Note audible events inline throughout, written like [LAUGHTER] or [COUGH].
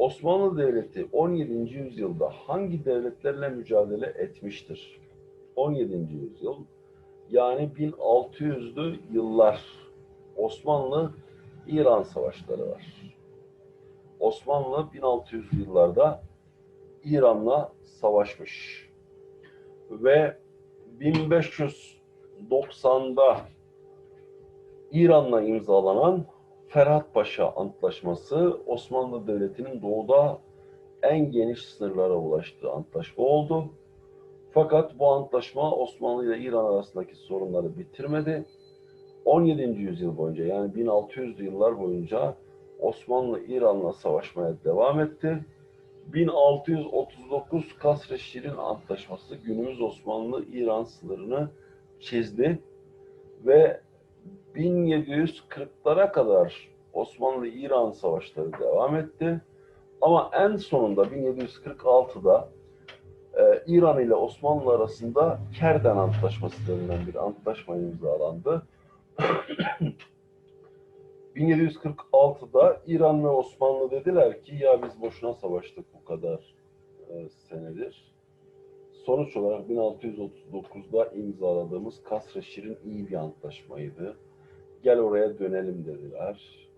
Osmanlı Devleti 17. yüzyılda hangi devletlerle mücadele etmiştir? 17. yüzyıl yani 1600'lü yıllar Osmanlı İran savaşları var. Osmanlı 1600'lü yıllarda İran'la savaşmış. Ve 1590'da İran'la imzalanan Ferhat Paşa Antlaşması Osmanlı Devleti'nin doğuda en geniş sınırlara ulaştığı antlaşma oldu. Fakat bu antlaşma Osmanlı ile İran arasındaki sorunları bitirmedi. 17. yüzyıl boyunca yani 1600'lü yıllar boyunca Osmanlı İran'la savaşmaya devam etti. 1639 Kasr-ı Şirin Antlaşması günümüz Osmanlı-İran sınırını çizdi ve 1740'lara kadar Osmanlı-İran savaşları devam etti. Ama en sonunda 1746'da e, İran ile Osmanlı arasında Kerden Antlaşması denilen bir antlaşma imzalandı. [CLEARS THROAT] 1746'da İran ve Osmanlı dediler ki ya biz boşuna savaştık bu kadar e, senedir. Sonuç olarak 1639'da imzaladığımız Kasr-ı Şirin iyi bir antlaşmaydı. Gel oraya dönelim dediler.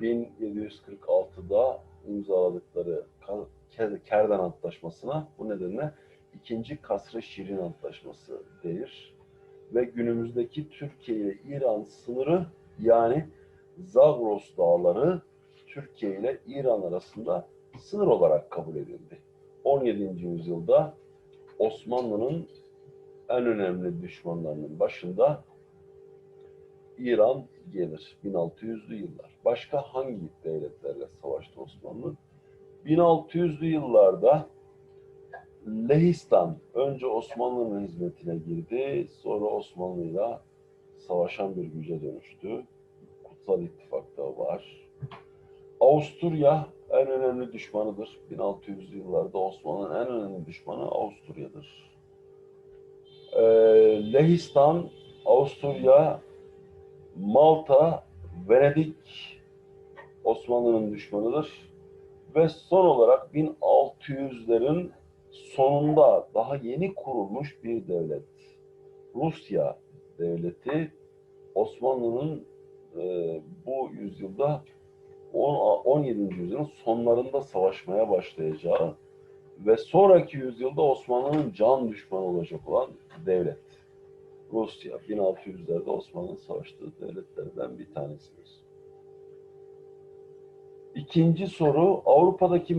1746'da imzaladıkları Kerden Antlaşması'na bu nedenle ikinci Kasr-ı Şirin Antlaşması denir. Ve günümüzdeki Türkiye ile İran sınırı yani Zagros Dağları Türkiye ile İran arasında sınır olarak kabul edildi. 17. yüzyılda Osmanlı'nın en önemli düşmanlarının başında İran gelir. 1600'lü yıllar. Başka hangi devletlerle savaştı Osmanlı? 1600'lü yıllarda Lehistan önce Osmanlı'nın hizmetine girdi. Sonra Osmanlı'yla savaşan bir güce dönüştü. Kutsal İttifak'ta var. Avusturya en önemli düşmanıdır. 1600'lü yıllarda Osmanlı'nın en önemli düşmanı Avusturya'dır. Ee, Lehistan, Avusturya, Malta, Venedik Osmanlı'nın düşmanıdır. Ve son olarak 1600'lerin sonunda daha yeni kurulmuş bir devlet. Rusya devleti Osmanlı'nın e, bu yüzyılda 10, 17. yüzyılın sonlarında savaşmaya başlayacağı ve sonraki yüzyılda Osmanlı'nın can düşmanı olacak olan devlet. Rusya 1600'lerde Osmanlı'nın savaştığı devletlerden bir tanesidir. İkinci soru Avrupa'daki